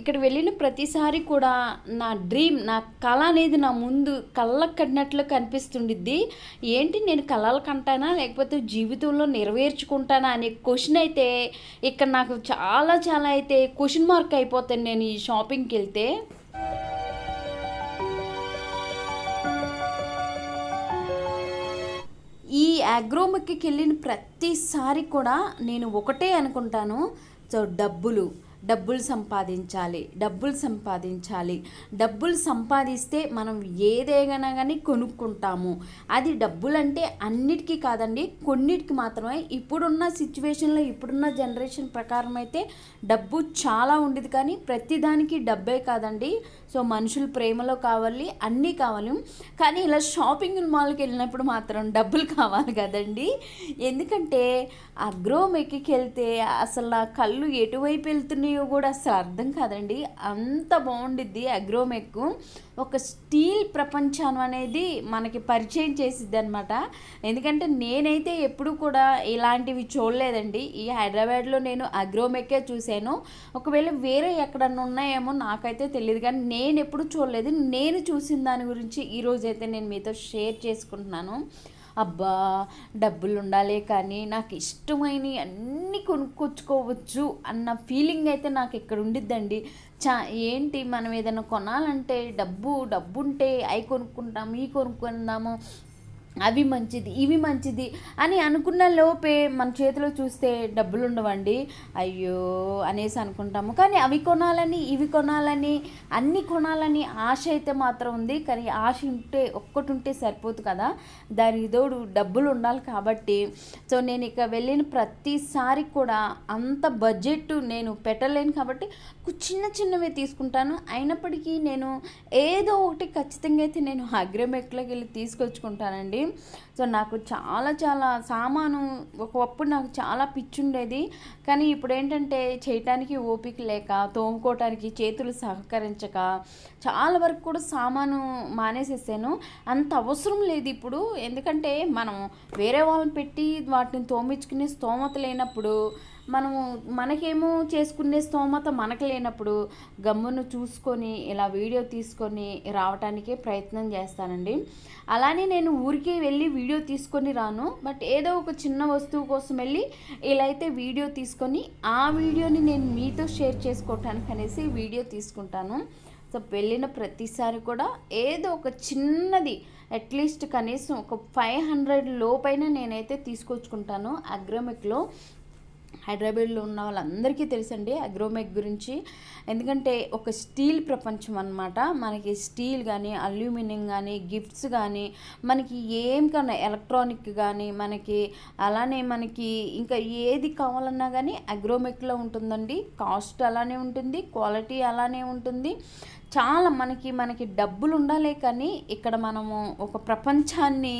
ఇక్కడ వెళ్ళిన ప్రతిసారి కూడా నా డ్రీమ్ నా కళ అనేది నా ముందు కళ్ళకు కట్టినట్లు కనిపిస్తుండిద్ది. ఏంటి నేను కళలు కంటానా లేకపోతే జీవితంలో నెరవేర్చుకుంటానా అనే క్వశ్చన్ అయితే ఇక్కడ నాకు చాలా చాలా అయితే క్వశ్చన్ మార్క్ అయిపోతాను నేను ఈ షాపింగ్కి వెళ్తే. ఈ అగ్రోమక్కి వెళ్ళిన ప్రతిసారి కూడా నేను ఒకటే అనుకుంటాను. సో డబ్బులు. డబ్బులు సంపాదించాలి డబ్బులు సంపాదించాలి. డబ్బులు సంపాదిస్తే మనం ఏదేగైనా కానీ కొనుక్కుంటాము. అది డబ్బులు అంటే అన్నిటికీ కాదండి కొన్నిటికి మాత్రమే. ఇప్పుడున్న సిచ్యువేషన్లో ఇప్పుడున్న జనరేషన్ ప్రకారం అయితే డబ్బు చాలా ఉండేది కానీ ప్రతిదానికి డబ్బే కాదండి. సో మనుషులు ప్రేమలో కావాలి అన్నీ కావాలి. కానీ ఇలా షాపింగ్ మాల్కి వెళ్ళినప్పుడు మాత్రం డబ్బులు కావాలి కదండి. ఎందుకంటే అగ్రోమెక్కి వెళ్తే అసలు నా కళ్ళు ఎటువైపు వెళ్తున్నాయి? కూడా అసలు అర్థం కాదండి. అంత బాగుండిద్ది అగ్రోమెక్ ఒక స్టీల్ ప్రపంచం అనేది మనకి పరిచయం చేసిద్ది అనమాట ఎందుకంటే నేనైతే ఎప్పుడు కూడా ఇలాంటివి చూడలేదండి. ఈ హైదరాబాద్లో నేను అగ్రోమెక్కే చూశాను. ఒకవేళ వేరే ఎక్కడన్నా ఉన్నాయేమో నాకైతే తెలియదు కానీ నేను ఎప్పుడు చూడలేదు. నేను చూసిన దాని గురించి ఈరోజైతే నేను మీతో షేర్ చేసుకుంటున్నాను. అబ్బా డబ్బులు ఉండాలి కానీ నాకు ఇష్టమైనవి అన్నీ కొనుక్కొచ్చుకోవచ్చు అన్న ఫీలింగ్ అయితే నాకు ఇక్కడ ఉండిద్దండి చా ఏంటి మనం ఏదైనా కొనాలంటే డబ్బు డబ్బు ఉంటే అవి కొనుక్కుంటాము ఈ కొనుక్కుందాము అవి మంచిది ఇవి మంచిది అని అనుకున్న లోపే మన చేతిలో చూస్తే డబ్బులు ఉండవండి. అయ్యో అనేసి అనుకుంటాము. కానీ అవి కొనాలని ఇవి కొనాలని అన్నీ కొనాలని ఆశ అయితే మాత్రం ఉంది. కానీ ఆశ ఉంటే ఒక్కటి ఉంటే సరిపోదు కదా. దానికి తోడు డబ్బులు ఉండాలి కాబట్టి. సో నేను ఇక వెళ్ళిన ప్రతిసారి కూడా అంత బడ్జెట్ నేను పెట్టలేను కాబట్టి చిన్న చిన్నవి తీసుకుంటాను. అయినప్పటికీ నేను ఏదో ఒకటి ఖచ్చితంగా అయితే నేను అగ్రమెక్లోకి వెళ్ళి తీసుకొచ్చుకుంటానండి. సో నాకు చాలా చాలా సామాను ఒకప్పుడు నాకు చాలా పిచ్చి ఉండేది కానీ ఇప్పుడు ఏంటంటే చేయటానికి ఓపిక లేక తోముకోవటానికి చేతులు సహకరించక చాలా వరకు కూడా సామాను మానేసేసాను. అంత అవసరం లేదు ఇప్పుడు. ఎందుకంటే మనం వేరే వాళ్ళని పెట్టి వాటిని తోమించుకునే స్తోమత లేనప్పుడు మనము మనకేమో చేసుకునే స్తోమత మనకు లేనప్పుడు గమ్మును చూసుకొని ఇలా వీడియో తీసుకొని రావటానికే ప్రయత్నం చేస్తానండి. అలానే నేను ఊరికే వెళ్ళి వీడియో తీసుకొని రాను. బట్ ఏదో ఒక చిన్న వస్తువు కోసం వెళ్ళి ఇలా అయితే వీడియో తీసుకొని ఆ వీడియోని నేను మీతో షేర్ చేసుకోవటానికి అనేసి వీడియో తీసుకుంటాను. సో వెళ్ళిన ప్రతిసారి కూడా ఏదో ఒక చిన్నది అట్లీస్ట్ కనీసం ఒక ఫైవ్ హండ్రెడ్ లోపైన నేనైతే తీసుకొచ్చుకుంటాను అగ్రమిక్లో. హైదరాబాద్లో ఉన్న వాళ్ళందరికీ తెలుసండి అగ్రోమెక్ గురించి. ఎందుకంటే ఒక స్టీల్ ప్రపంచం అనమాట మనకి స్టీల్ కానీ అల్యూమినియం కానీ గిఫ్ట్స్ కానీ మనకి ఏం కన్నా ఎలక్ట్రానిక్ కానీ మనకి అలానే మనకి ఇంకా ఏది కావాలన్నా కానీ అగ్రోమెక్లో ఉంటుందండి. కాస్ట్ అలానే ఉంటుంది క్వాలిటీ అలానే ఉంటుంది. చాలా మనకి మనకి డబ్బులు ఉండాలి కానీ ఇక్కడ మనము ఒక ప్రపంచాన్ని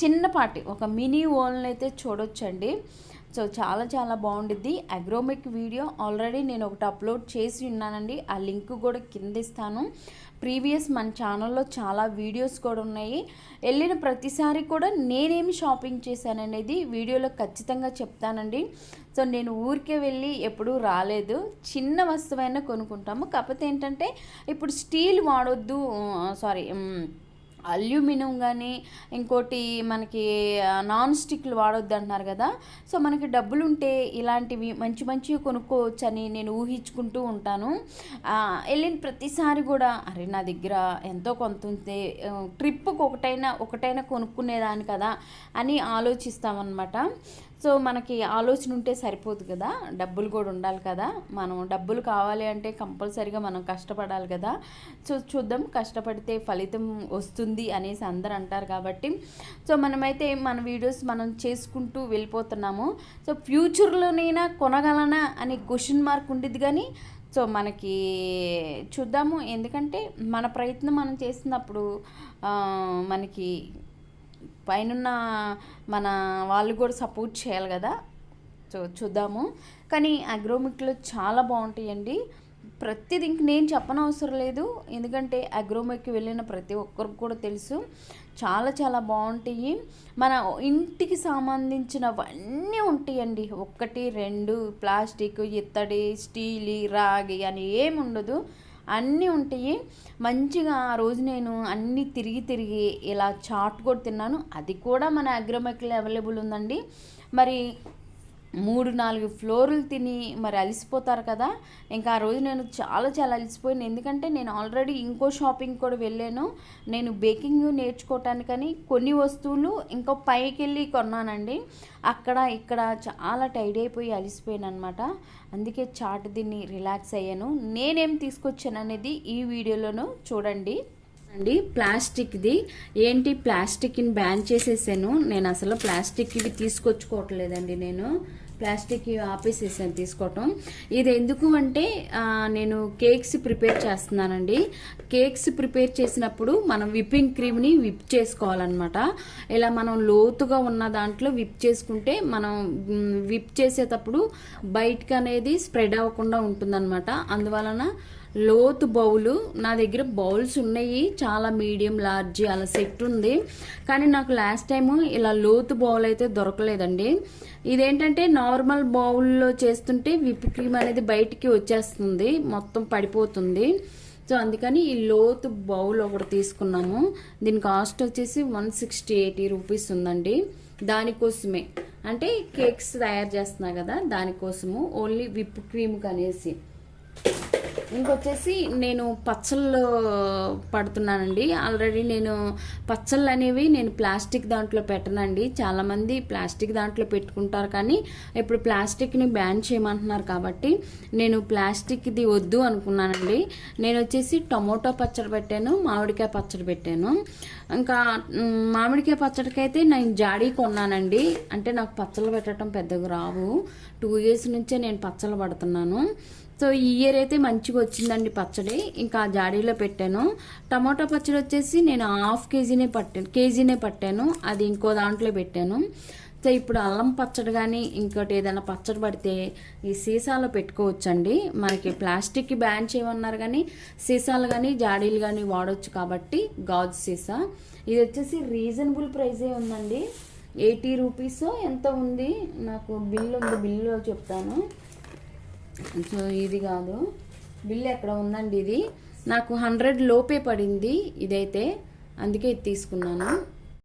చిన్నపాటి ఒక మినీ వరల్డ్ని అయితే చూడొచ్చండి. సో చాలా చాలా బాగుండిద్ది. అగ్రోమిక్ వీడియో ఆల్రెడీ నేను ఒకటి అప్లోడ్ చేసి ఉన్నానండి. ఆ లింక్ కూడా కింద ఇస్తాను. ప్రీవియస్ మన ఛానల్లో చాలా వీడియోస్ కూడా ఉన్నాయి. వెళ్ళిన ప్రతిసారి కూడా నేనేమి షాపింగ్ చేశాననేది వీడియోలో ఖచ్చితంగా చెప్తానండి. సో నేను ఊరికే వెళ్ళి ఎప్పుడూ రాలేదు. చిన్న వస్తువైనా కొనుక్కుంటాము. కాకపోతే ఏంటంటే ఇప్పుడు స్టీల్ వాడొద్దు సారీ అల్యూమినియం కానీ ఇంకోటి మనకి నాన్ స్టిక్లు వాడొద్దు అంటున్నారు కదా. సో మనకి డబ్బులు ఉంటే ఇలాంటివి మంచి మంచివి కొనుక్కోవచ్చని నేను ఊహించుకుంటూ ఉంటాను. వెళ్ళిన ప్రతిసారి కూడా అరే నా దగ్గర ఎంతో కొంత ఉంటే ట్రిప్కి ఒకటైనా ఒకటైనా కొనుక్కునేదాన్ని కదా అని ఆలోచిస్తామన్నమాట. సో మనకి ఆలోచన ఉంటే సరిపోదు కదా. డబ్బులు కూడా ఉండాలి కదా. మనం డబ్బులు కావాలి అంటే కంపల్సరిగా మనం కష్టపడాలి కదా. సో చూద్దాం కష్టపడితే ఫలితం వస్తుంది అనేసి అందరు అంటారు కాబట్టి. సో మనమైతే మన వీడియోస్ మనం చేసుకుంటూ వెళ్ళిపోతున్నాము. సో ఫ్యూచర్లోనైనా కొనగలనా అనే క్వశ్చన్ మార్క్ ఉండేది కానీ సో మనకి చూద్దాము. ఎందుకంటే మన ప్రయత్నం మనం చేసినప్పుడు మనకి పైన మన వాళ్ళు కూడా సపోర్ట్ చేయాలి కదా. చూ చూద్దాము. కానీ అగ్రోమిక్లో చాలా బాగుంటాయండి. ప్రతిదీ ఇంక నేను చెప్పనవసరం లేదు. ఎందుకంటే అగ్రోమెక్కి వెళ్ళిన ప్రతి ఒక్కరికి కూడా తెలుసు. చాలా చాలా బాగుంటాయి. మన ఇంటికి సంబంధించినవన్నీ ఉంటాయండి. ఒకటి రెండు ప్లాస్టిక్ ఇత్తడి స్టీల్ రాగి అని ఏమి ఉండదు అన్నీ ఉంటాయి. మంచిగా ఆ రోజు నేను అన్నీ తిరిగి తిరిగి ఇలా చాట్ కూడా తిన్నాను అది కూడా మన అగ్రోమెక్లో అవైలబుల్ ఉందండి. మరి మూడు నాలుగు ఫ్లోర్లు తిని మరి అలసిపోతారు కదా. ఇంకా ఆ రోజు నేను చాలా చాలా అలసిపోయాను. ఎందుకంటే నేను ఆల్రెడీ ఇంకో షాపింగ్ కూడా వెళ్ళాను. నేను బేకింగ్ నేర్చుకోవటానికని కొన్ని వస్తువులు ఇంకో పైకి వెళ్ళి కొన్నానండి. అక్కడ ఇక్కడ చాలా టైడ్ అయిపోయి అలసిపోయాను అనమాట అందుకే చాట్ దీన్ని రిలాక్స్ అయ్యాను. నేనేం తీసుకొచ్చాను అనేది ఈ వీడియోలోనూ చూడండి. అండి ప్లాస్టిక్ది. ఏంటి ప్లాస్టిక్ని బ్యాన్ చేసేసాను? నేను అసలు ప్లాస్టిక్ ఇవి తీసుకొచ్చుకోవట్లేదండి నేను. ప్లాస్టిక్ ఆపేసేసాను తీసుకోవటం. ఇది ఎందుకు అంటే నేను కేక్స్ ప్రిపేర్ చేస్తున్నానండి. కేక్స్ ప్రిపేర్ చేసినప్పుడు మనం విప్పింగ్ క్రీమ్ని విప్ చేసుకోవాలన్నమాట. ఇలా మనం లోతుగా ఉన్న దాంట్లో విప్ చేసుకుంటే మనం విప్ చేసేటప్పుడు బయటకు అనేది స్ప్రెడ్ అవ్వకుండా ఉంటుందన్నమాట. అందువలన లోతు బౌలు. నా దగ్గర బౌల్స్ ఉన్నాయి. చాలా మీడియం లార్జ్ అలా సెట్ ఉంది. కానీ నాకు లాస్ట్ టైం ఇలా లోతు బౌల్ అయితే దొరకలేదండి. ఇదేంటంటే నార్మల్ బౌల్లో చేస్తుంటే విప్ క్రీమ్ అనేది బయటికి వచ్చేస్తుంది. మొత్తం పడిపోతుంది. సో అందుకని ఈ లోతు బౌల్ ఒకటి తీసుకున్నాము. దీని కాస్ట్ వచ్చేసి వన్ సిక్స్టీ ఎయిటీ రూపీస్ ఉందండి. దానికోసమే. అంటే కేక్స్ తయారు చేస్తున్నా కదా దానికోసము. ఓన్లీ విప్ క్రీమ్ కనేసి. ఇంకొచ్చేసి నేను పచ్చళ్ళు పడుతున్నానండి. ఆల్రెడీ నేను పచ్చళ్ళు అనేవి నేను ప్లాస్టిక్ దాంట్లో పెట్టనండి. చాలామంది ప్లాస్టిక్ దాంట్లో పెట్టుకుంటారు కానీ ఇప్పుడు ప్లాస్టిక్ని బ్యాన్ చేయమంటున్నారు కాబట్టి నేను ప్లాస్టిక్ది వద్దు అనుకున్నానండి. నేను వచ్చేసి టమోటో పచ్చడి పెట్టాను మామిడికాయ పచ్చడి పెట్టాను. ఇంకా మామిడికాయ పచ్చడికి అయితే నేను జాడీ కొన్నానండి. అంటే నాకు పచ్చళ్ళు పెట్టడం పెద్దగా రావు. టూ ఇయర్స్ నుంచే నేను పచ్చళ్ళు పడుతున్నాను. సో ఈ ఇయర్ అయితే మంచిగా వచ్చిందండి పచ్చడి. ఇంకా ఆ జాడీలో పెట్టాను. టమాటా పచ్చడి వచ్చేసి నేను హాఫ్ కేజీనే పట్టాను కేజీనే పట్టాను. అది ఇంకో దాంట్లో పెట్టాను. సో ఇప్పుడు అల్లం పచ్చడి కానీ ఇంకోటి ఏదైనా పచ్చడి పడితే ఈ సీసాలో పెట్టుకోవచ్చండి. మనకి ప్లాస్టిక్ బ్యాన్ చేయమన్నారు కానీ సీసాలు కానీ జాడీలు కానీ వాడవచ్చు కాబట్టి గాజు సీసా. ఇది వచ్చేసి రీజనబుల్ ప్రైజే ఉందండి. ఎయిటీ రూపీస్ ఎంత ఉంది. నాకు బిల్లు ఉంది బిల్లు చెప్తాను. సో ఇది కాదు. బిల్ ఎక్కడ ఉందండి ఇది? నాకు హండ్రెడ్ లోపే పడింది ఇదైతే. అందుకే ఇది తీసుకున్నాను.